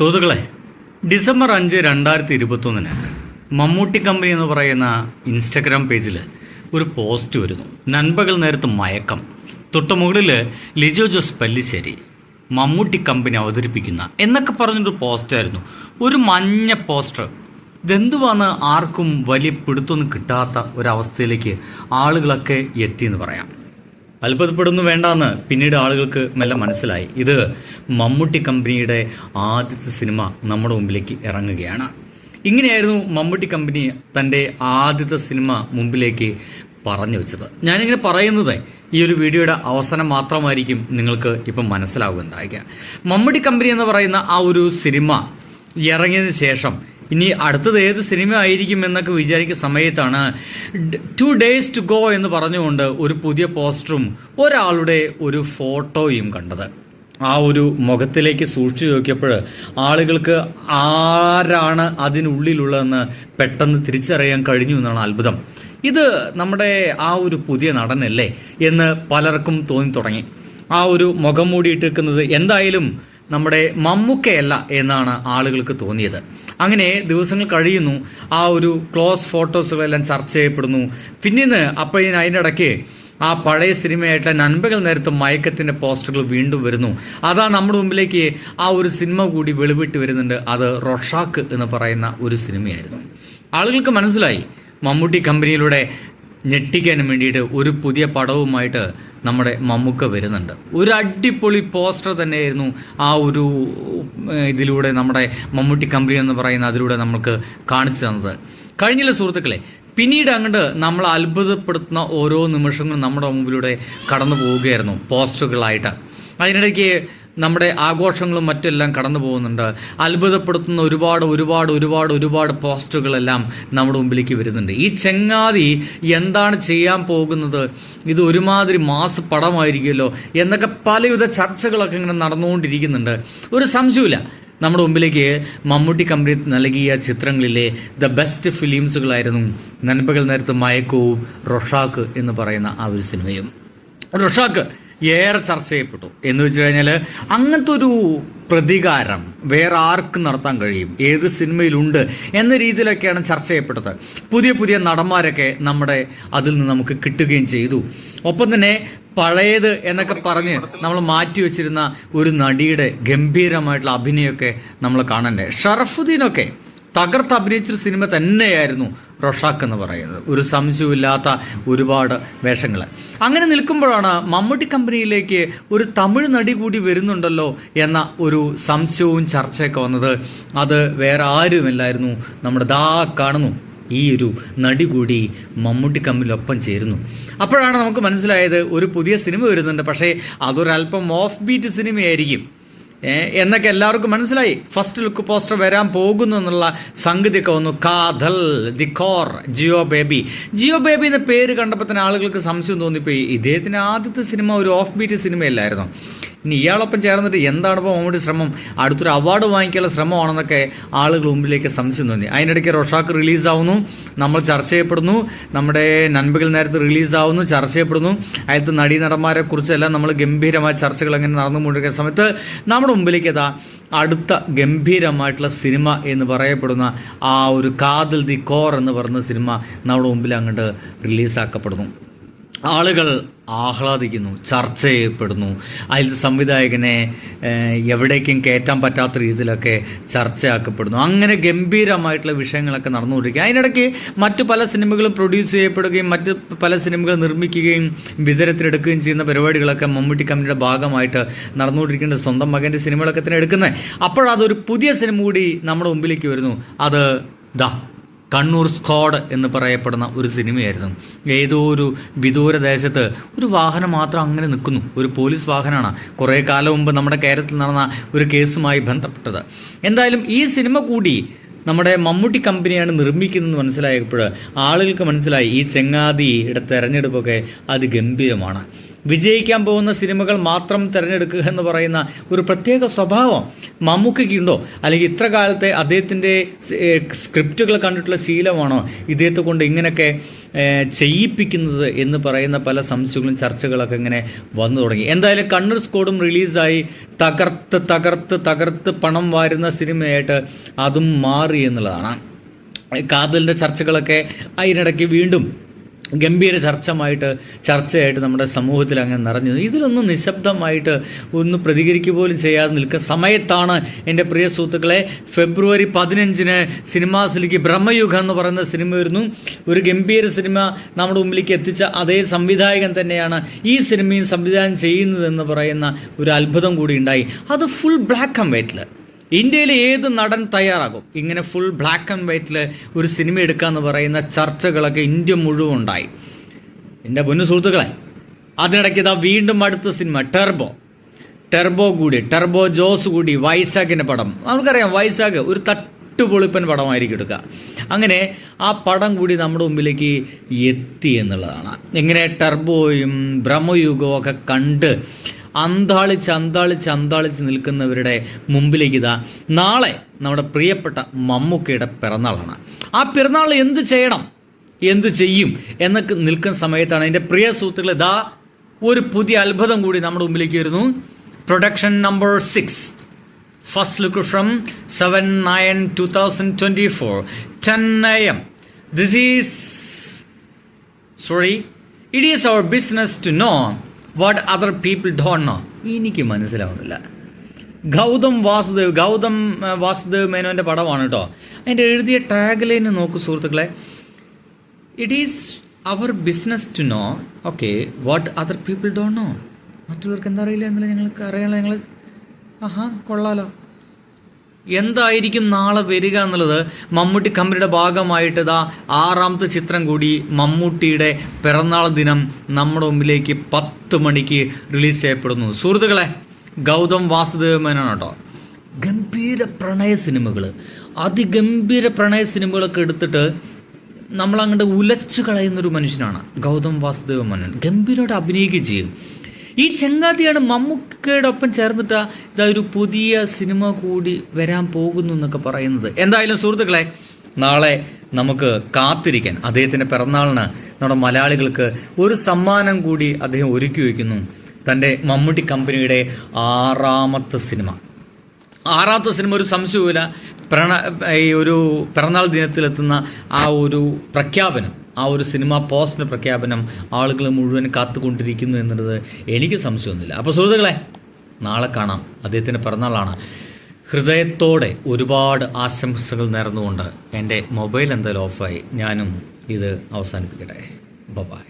സുഹൃത്തുക്കളെ ഡിസംബർ അഞ്ച് രണ്ടായിരത്തി ഇരുപത്തൊന്നിന് മമ്മൂട്ടി കമ്പനി എന്ന് പറയുന്ന ഇൻസ്റ്റഗ്രാം പേജിൽ ഒരു പോസ്റ്റ് വരുന്നു. നൻപകൽ നേരത്ത് മയക്കം. തൊട്ട് മുകളിൽ ലിജോ ജോസ് പല്ലിശ്ശേരി മമ്മൂട്ടി കമ്പനി അവതരിപ്പിക്കുന്ന എന്നൊക്കെ പറഞ്ഞൊരു പോസ്റ്റായിരുന്നു ഒരു മഞ്ഞ പോസ്റ്റർ. ഇതെന്തുവാണ് ആർക്കും വലിയ പിടുത്തൊന്നും കിട്ടാത്ത ഒരവസ്ഥയിലേക്ക് ആളുകളൊക്കെ എത്തിയെന്ന് പറയാം. അത്ഭുതപ്പെടുന്നു വേണ്ടാന്ന് പിന്നീട് ആളുകൾക്ക് മെല്ലെ മനസ്സിലായി. ഇത് മമ്മൂട്ടി കമ്പനിയുടെ ആദ്യത്തെ സിനിമ നമ്മുടെ മുമ്പിലേക്ക് ഇറങ്ങുകയാണ്. ഇങ്ങനെയായിരുന്നു മമ്മൂട്ടി കമ്പനി തന്റെ ആദ്യത്തെ സിനിമ മുമ്പിലേക്ക് പറഞ്ഞു വെച്ചത്. ഞാനിങ്ങനെ പറയുന്നത് ഈ ഒരു വീഡിയോയുടെ അവസാനം മാത്രമായിരിക്കും നിങ്ങൾക്ക് ഇപ്പം മനസ്സിലാവുകയുണ്ടായിരിക്കുക മമ്മൂട്ടി കമ്പനി എന്ന് പറയുന്ന ആ ഒരു സിനിമ ഇറങ്ങിയതിന് ശേഷം ഇനി അടുത്തത് ഏത് സിനിമ ആയിരിക്കും എന്നൊക്കെ വിചാരിക്കുന്ന സമയത്താണ് ടു ഡേയ്സ് ടു ഗോ എന്ന് പറഞ്ഞുകൊണ്ട് ഒരു പുതിയ പോസ്റ്ററും ഒരാളുടെ ഒരു ഫോട്ടോയും കണ്ടത്. ആ ഒരു മുഖത്തിലേക്ക് സൂക്ഷിച്ചു നോക്കിയപ്പോൾ ആളുകൾക്ക് ആരാണ് അതിനുള്ളിലുള്ളതെന്ന് പെട്ടെന്ന് തിരിച്ചറിയാൻ കഴിഞ്ഞു എന്നാണ് അത്ഭുതം. ഇത് നമ്മുടെ ആ ഒരു പുതിയ നടനല്ലേ എന്ന് പലർക്കും തോന്നി തുടങ്ങി. ആ ഒരു മുഖം മൂടിയിട്ടിരിക്കുന്നത് എന്തായാലും നമ്മുടെ മമ്മൂക്കയല്ല എന്നാണ് ആളുകൾക്ക് തോന്നിയത്. അങ്ങനെ ദിവസങ്ങൾ കഴിയുന്നു. ആ ഒരു ക്ലോസ് ഫോട്ടോസുകളെല്ലാം ചർച്ച ചെയ്യപ്പെടുന്നു. പിന്നീട് അപ്പോഴേ അതിനിടയ്ക്ക് ആ പഴയ സിനിമയായിട്ടുള്ള നൻപകൽ നേരത്തെ മയക്കത്തിന്റെ പോസ്റ്ററുകൾ വീണ്ടും വരുന്നു. അതാ നമ്മുടെ മുമ്പിലേക്ക് ആ ഒരു സിനിമ കൂടി വെളിവിട്ട് വരുന്നുണ്ട്. അത് റൊഷാക്ക് എന്ന് പറയുന്ന ഒരു സിനിമയായിരുന്നു. ആളുകൾക്ക് മനസ്സിലായി. മമ്മൂട്ടി കമ്പനിയിലൂടെ ഞെട്ടിക്കാനും വേണ്ടിയിട്ട് ഒരു പുതിയ പടവുമായിട്ട് നമ്മുടെ മമ്മൂക്ക വരുന്നുണ്ട്. ഒരു അടിപൊളി പോസ്റ്റർ തന്നെയായിരുന്നു ആ ഒരു ഇതിലൂടെ നമ്മുടെ മമ്മൂട്ടി കമ്പനി എന്ന് പറയുന്ന അതിലൂടെ നമ്മൾക്ക് കാണിച്ചു തന്നത്. കഴിഞ്ഞില്ല സുഹൃത്തുക്കളെ പിന്നീട് അങ്ങോട്ട് നമ്മൾ അത്ഭുതപ്പെടുത്തുന്ന ഓരോ നിമിഷങ്ങളും നമ്മുടെ മുമ്പിലൂടെ കടന്നു പോവുകയായിരുന്നു പോസ്റ്ററുകളായിട്ട്. അതിനിടയ്ക്ക് നമ്മുടെ ആഘോഷങ്ങളും മറ്റെല്ലാം കടന്നു പോകുന്നുണ്ട്. അത്ഭുതപ്പെടുത്തുന്ന ഒരുപാട് ഒരുപാട് ഒരുപാട് ഒരുപാട് പോസ്റ്ററുകളെല്ലാം നമ്മുടെ മുമ്പിലേക്ക് വരുന്നുണ്ട്. ഈ ചെങ്ങാതി എന്താണ് ചെയ്യാൻ പോകുന്നത്? ഇത് ഒരുമാതിരി മാസ് പടമായിരിക്കുമല്ലോ എന്നൊക്കെ പലവിധ ചർച്ചകളൊക്കെ ഇങ്ങനെ നടന്നുകൊണ്ടിരിക്കുന്നുണ്ട്. ഒരു സംശയമില്ല നമ്മുടെ മുമ്പിലേക്ക് മമ്മൂട്ടി കമ്പനി നൽകിയ ചിത്രങ്ങളിലെ ദ ബെസ്റ്റ് ഫിലിംസുകളായിരുന്നു നൻപകൽ നേരത്ത് മയക്കവും റൊഷാക്ക് എന്ന് പറയുന്ന ആ ഒരു സിനിമയും. റൊഷാക്ക് ഏറെ ചർച്ച ചെയ്യപ്പെട്ടു. എന്ന് വെച്ച് കഴിഞ്ഞാൽ അങ്ങനത്തെ ഒരു പ്രതികാരം വേറെ ആർക്കും നടത്താൻ കഴിയും. ഏത് സിനിമയിലുണ്ട് എന്ന രീതിയിലൊക്കെയാണ് ചർച്ച ചെയ്യപ്പെട്ടത്. പുതിയ പുതിയ നടന്മാരൊക്കെ നമ്മുടെ അതിൽ നിന്ന് നമുക്ക് കിട്ടുകയും ചെയ്തു. ഒപ്പം തന്നെ പഴയത് എന്നൊക്കെ പറഞ്ഞ് നമ്മൾ മാറ്റി വെച്ചിരുന്ന ഒരു നടിയുടെ ഗംഭീരമായിട്ടുള്ള അഭിനയമൊക്കെ നമ്മൾ കാണണ്ടേ? ഷറഫുദ്ദീനൊക്കെ തകർത്ത് അഭിനയിച്ചൊരു സിനിമ തന്നെയായിരുന്നു റൊഷാക്ക് എന്ന് പറയുന്നത്. ഒരു സംശയമില്ലാത്ത ഒരുപാട് വേഷങ്ങൾ അങ്ങനെ നിൽക്കുമ്പോഴാണ് മമ്മൂട്ടി കമ്പനിയിലേക്ക് ഒരു തമിഴ് നടി കൂടി വരുന്നുണ്ടല്ലോ എന്ന ഒരു സംശയവും ചർച്ചയൊക്കെ വന്നത്. അത് വേറെ ആരുമില്ലായിരുന്നു. നമ്മുടെ ദാ കാണുന്നു. ഈ ഒരു നടി കൂടി മമ്മൂട്ടി കമ്പനിയിലൊപ്പം ചേരുന്നു. അപ്പോഴാണ് നമുക്ക് മനസ്സിലായത് ഒരു പുതിയ സിനിമ വരുന്നുണ്ട്. പക്ഷേ അതൊരല്പം ഓഫ് ബീറ്റ് സിനിമയായിരിക്കും. എന്നൊക്കെ എല്ലാവർക്കും മനസ്സിലായി. ഫസ്റ്റ് ലുക്ക് പോസ്റ്റർ വരാൻ പോകുന്നു എന്നുള്ള സംഗതിയൊക്കെ വന്നു. Kaathal the core Jeo Baby. Jio Baby എന്ന പേര് കണ്ടപ്പോൾ തന്നെ ആളുകൾക്ക് സംശയം തോന്നിപ്പോയി. ഇദ്ദേഹത്തിന് ആദ്യത്തെ സിനിമ ഒരു ഓഫ് ബീറ്റ് സിനിമയല്ലായിരുന്നു? ഇനി ഇയാളൊപ്പം ചേർന്നിട്ട് എന്താണ് ഇപ്പോൾ മമ്മൂട്ടി ശ്രമം? അടുത്തൊരു അവാർഡ് വാങ്ങിക്കാനുള്ള ശ്രമമാണെന്നൊക്കെ ആളുകൾ മുമ്പിലേക്ക് സംശയം തോന്നി. അതിനിടയ്ക്ക് റൊഷാക്ക് റിലീസാവുന്നു നമ്മൾ ചർച്ച ചെയ്യപ്പെടുന്നു. നമ്മുടെ നൻപകൽ നേരത്ത് റിലീസാവുന്നു ചർച്ച ചെയ്യപ്പെടുന്നു. അതിലത്തെ നടീനടന്മാരെ കുറിച്ചെല്ലാം നമ്മൾ ഗംഭീരമായ ചർച്ചകൾ അങ്ങനെ നടന്നുകൊണ്ടിരിക്കുന്ന സമയത്ത് നമ്മുടെ മുമ്പിലേക്ക് അതാ അടുത്ത ഗംഭീരമായിട്ടുള്ള സിനിമ എന്ന് പറയപ്പെടുന്ന ആ ഒരു കാതൽ ദി കോർ എന്ന് പറയുന്ന സിനിമ നമ്മുടെ മുമ്പിൽ അങ്ങോട്ട് റിലീസാക്കപ്പെടുന്നു. ആളുകൾ ആഹ്ലാദിക്കുന്നു ചർച്ച ചെയ്യപ്പെടുന്നു. അതിൽ സംവിധായകനെ എവിടേക്കും കയറ്റാൻ പറ്റാത്ത രീതിയിലൊക്കെ ചർച്ചയാക്കപ്പെടുന്നു. അങ്ങനെ ഗംഭീരമായിട്ടുള്ള വിഷയങ്ങളൊക്കെ നടന്നുകൊണ്ടിരിക്കുക അതിനിടയ്ക്ക് മറ്റു പല സിനിമകളും പ്രൊഡ്യൂസ് ചെയ്യപ്പെടുകയും മറ്റ് പല സിനിമകൾ നിർമ്മിക്കുകയും വിതരത്തിലെടുക്കുകയും ചെയ്യുന്ന പരിപാടികളൊക്കെ മമ്മൂട്ടി കമ്പനിയുടെ ഭാഗമായിട്ട് നടന്നുകൊണ്ടിരിക്കേണ്ട സ്വന്തം മകന്റെ സിനിമകളൊക്കെ തന്നെ എടുക്കുന്നത്. അപ്പോഴതൊരു പുതിയ സിനിമ കൂടി നമ്മുടെ മുമ്പിലേക്ക് വരുന്നു. അത് ദാ കണ്ണൂർ സ്ക്വാഡ് എന്ന് പറയപ്പെടുന്ന ഒരു സിനിമയായിരുന്നു. ഏതോ ഒരു വിദൂര ദേശത്ത് ഒരു വാഹനം മാത്രം അങ്ങനെ നിൽക്കുന്നു. ഒരു പോലീസ് വാഹനമാണ് കുറേ കാലം മുമ്പ് നമ്മുടെ കേരളത്തിൽ നടന്ന ഒരു കേസുമായി ബന്ധപ്പെട്ടത്. എന്തായാലും ഈ സിനിമ കൂടി നമ്മുടെ മമ്മൂട്ടി കമ്പനിയാണ് നിർമ്മിക്കുന്നതെന്ന് മനസ്സിലായപ്പോൾ ആളുകൾക്ക് മനസ്സിലായി ഈ ചെങ്ങാതിയുടെ തെരഞ്ഞെടുപ്പൊക്കെ അത് ഗംഭീരമാണ് വിജയിക്കാൻ പോകുന്ന സിനിമകൾ മാത്രം തിരഞ്ഞെടുക്കുക എന്ന് പറയുന്ന ഒരു പ്രത്യേക സ്വഭാവം മമ്മൂക്കയ്ക്കുണ്ടോ? അല്ലെങ്കിൽ ഇത്ര കാലത്തെ അദ്ദേഹത്തിന്റെ സ്ക്രിപ്റ്റുകൾ കണ്ടിട്ടുള്ള ശീലമാണോ ഇദ്ദേഹത്തെ കൊണ്ട് ഇങ്ങനെയൊക്കെ ചെയ്യിപ്പിക്കുന്നത് എന്ന് പറയുന്ന പല സംശയങ്ങളും ചർച്ചകളൊക്കെ ഇങ്ങനെ വന്നു തുടങ്ങി. എന്തായാലും കണ്ണൂർ സ്കോഡും റിലീസായി. തകർത്ത് തകർത്ത് തകർത്ത് പണം വാരുന്ന സിനിമയായിട്ട് അതും മാറി എന്നുള്ളതാണ്. കാതലിന്റെ ചർച്ചകളൊക്കെ അതിനിടയ്ക്ക് വീണ്ടും ഗംഭീര ചർച്ചമായിട്ട് ചർച്ചയായിട്ട് നമ്മുടെ സമൂഹത്തിൽ അങ്ങനെ നിറഞ്ഞു. ഇതിലൊന്നും നിശബ്ദമായിട്ട് ഒന്ന് പ്രതികരിക്കുക പോലും ചെയ്യാതെ നിൽക്കുന്ന സമയത്താണ് എന്റെ പ്രിയ സുഹൃത്തുക്കളെ ഫെബ്രുവരി പതിനഞ്ചിന് സിനിമാസിലേക്ക് ബ്രഹ്മയുഗം എന്ന് പറയുന്ന സിനിമ വരുന്നു. ഒരു ഗംഭീര സിനിമ നമ്മുടെ മുമ്പിലേക്ക് എത്തിച്ച അതേ സംവിധായകൻ തന്നെയാണ് ഈ സിനിമയും സംവിധാനം ചെയ്യുന്നതെന്ന് പറയുന്ന ഒരു അത്ഭുതം കൂടി ഉണ്ടായി. അത് ഫുൾ ബ്ലാക്ക് ആൻഡ് വൈറ്റിൽ ഇന്ത്യയിലെ ഏത് നടൻ തയ്യാറാകും? ഇങ്ങനെ ഫുൾ ബ്ലാക്ക് ആൻഡ് വൈറ്റിൽ ഒരു സിനിമ എടുക്കാന്ന് പറയുന്ന ചർച്ചകളൊക്കെ ഇന്ത്യ മുഴുവൻ ഉണ്ടായി. എന്റെ പൊന്നു സുഹൃത്തുക്കളെ അതിനിടയ്ക്ക് ഇതാ വീണ്ടും അടുത്ത സിനിമ ടെർബോ ടെർബോ കൂടി ടെർബോ ജോസ് കൂടി വൈശാഖിന്റെ പടം. നമുക്കറിയാം വൈശാഖ് ഒരു തട്ടുപൊളിപ്പൻ പടമായിരിക്കും എടുക്കുക. അങ്ങനെ ആ പടം കൂടി നമ്മുടെ മുമ്പിലേക്ക് എത്തി എന്നുള്ളതാണ്. എങ്ങനെ ടെർബോയും ബ്രഹ്മയുഗവും ഒക്കെ കണ്ട് അന്താളിച്ച് അന്താളിച്ച് അന്താളിച്ച് നിൽക്കുന്നവരുടെ മുമ്പിലേക്ക് ഇതാ നാളെ നമ്മുടെ പ്രിയപ്പെട്ട മമ്മൂക്കയുടെ പിറന്നാളാണ്. ആ പിറന്നാൾ എന്ത് ചെയ്യണം? എന്ത് ചെയ്യും? എന്നൊക്കെ നിൽക്കുന്ന സമയത്താണ് എന്റെ പ്രിയ സുഹൃത്തുക്കൾ ഇതാ ഒരു പുതിയ അത്ഭുതം കൂടി നമ്മുടെ മുമ്പിലേക്ക് വരുന്നു. Production number six first look from seven nine two thousand twenty four ten M this is sorry it is our business to know what other people don't know എനിക്ക് മനസ്സിലാവുന്നില്ല. ഗൗതം വാസുദേവ് ഗൗതം വാസുദേവ് മേനോന്റെ പടമാണ് കേട്ടോ അതിന്റെ എഴുതിയ ടാഗ് ലൈന് നോക്കൂ സുഹൃത്തുക്കളെ. It is our business to know okay what other people don't know മറ്റുള്ളവർക്ക് എന്താ അറിയില്ല എന്നല്ല ഞങ്ങൾക്ക് അറിയാനുള്ള ഞങ്ങൾ ആഹാ കൊള്ളാലോ. എന്തായിരിക്കും നാളെ വരിക എന്നുള്ളത് മമ്മൂട്ടി കമ്പനിയുടെ ഭാഗമായിട്ട് ഇതാ ആറാമത്തെ ചിത്രം കൂടി മമ്മൂട്ടിയുടെ പിറന്നാൾ ദിനം നമ്മുടെ മുമ്പിലേക്ക് പത്ത് മണിക്ക് റിലീസ് ചെയ്യപ്പെടുന്നു. സുഹൃത്തുക്കളെ ഗൗതം വാസുദേവ മേനോൻ കേട്ടോ ഗംഭീര പ്രണയ സിനിമകൾ അതിഗംഭീര പ്രണയ സിനിമകളൊക്കെ എടുത്തിട്ട് നമ്മളങ്ങോട്ട് ഉലച്ചു കളയുന്നൊരു മനുഷ്യനാണ് ഗൗതം വാസുദേവ മേനോൻ ഗംഭീരമായിട്ട് അഭിനയിക്കുകയും ചെയ്യും. ഈ ചെങ്ങാതിയാണ് മമ്മൂക്കയുടെ ഒപ്പം ചേർന്നിട്ട് ഇതാ ഒരു പുതിയ സിനിമ കൂടി വരാൻ പോകുന്നു എന്നൊക്കെ പറയുന്നത്. എന്തായാലും സുഹൃത്തുക്കളെ നാളെ നമുക്ക് കാത്തിരിക്കാൻ അദ്ദേഹത്തിന്റെ പിറന്നാളിന് നമ്മുടെ മലയാളികൾക്ക് ഒരു സമ്മാനം കൂടി അദ്ദേഹം ഒരുക്കി വയ്ക്കുന്നു. തന്റെ മമ്മൂട്ടി കമ്പനിയുടെ ആറാമത്തെ സിനിമ. ആറാമത്തെ സിനിമ ഒരു സംശയവുമില്ല. പ്രണ ഈ ഒരു പിറന്നാൾ ദിനത്തിലെത്തുന്ന ആ ഒരു പ്രഖ്യാപനം ആ ഒരു സിനിമ പോസ്റ്റർ പ്രഖ്യാപനം ആളുകൾ മുഴുവൻ കാത്തുകൊണ്ടിരിക്കുന്നു എന്നുള്ളത് എനിക്ക് സംശയമൊന്നുമില്ല. അപ്പോൾ സുഹൃത്തുക്കളെ നാളെ കാണാം. അദ്ദേഹത്തിന്റെ പിറന്നാളാണ്. ഹൃദയത്തോടെ ഒരുപാട് ആശംസകൾ നേർന്നുകൊണ്ട് എന്റെ മൊബൈൽ എന്തായാലും ഓഫായി. ഞാനും ഇത് അവസാനിപ്പിക്കട്ടെ. ബൈ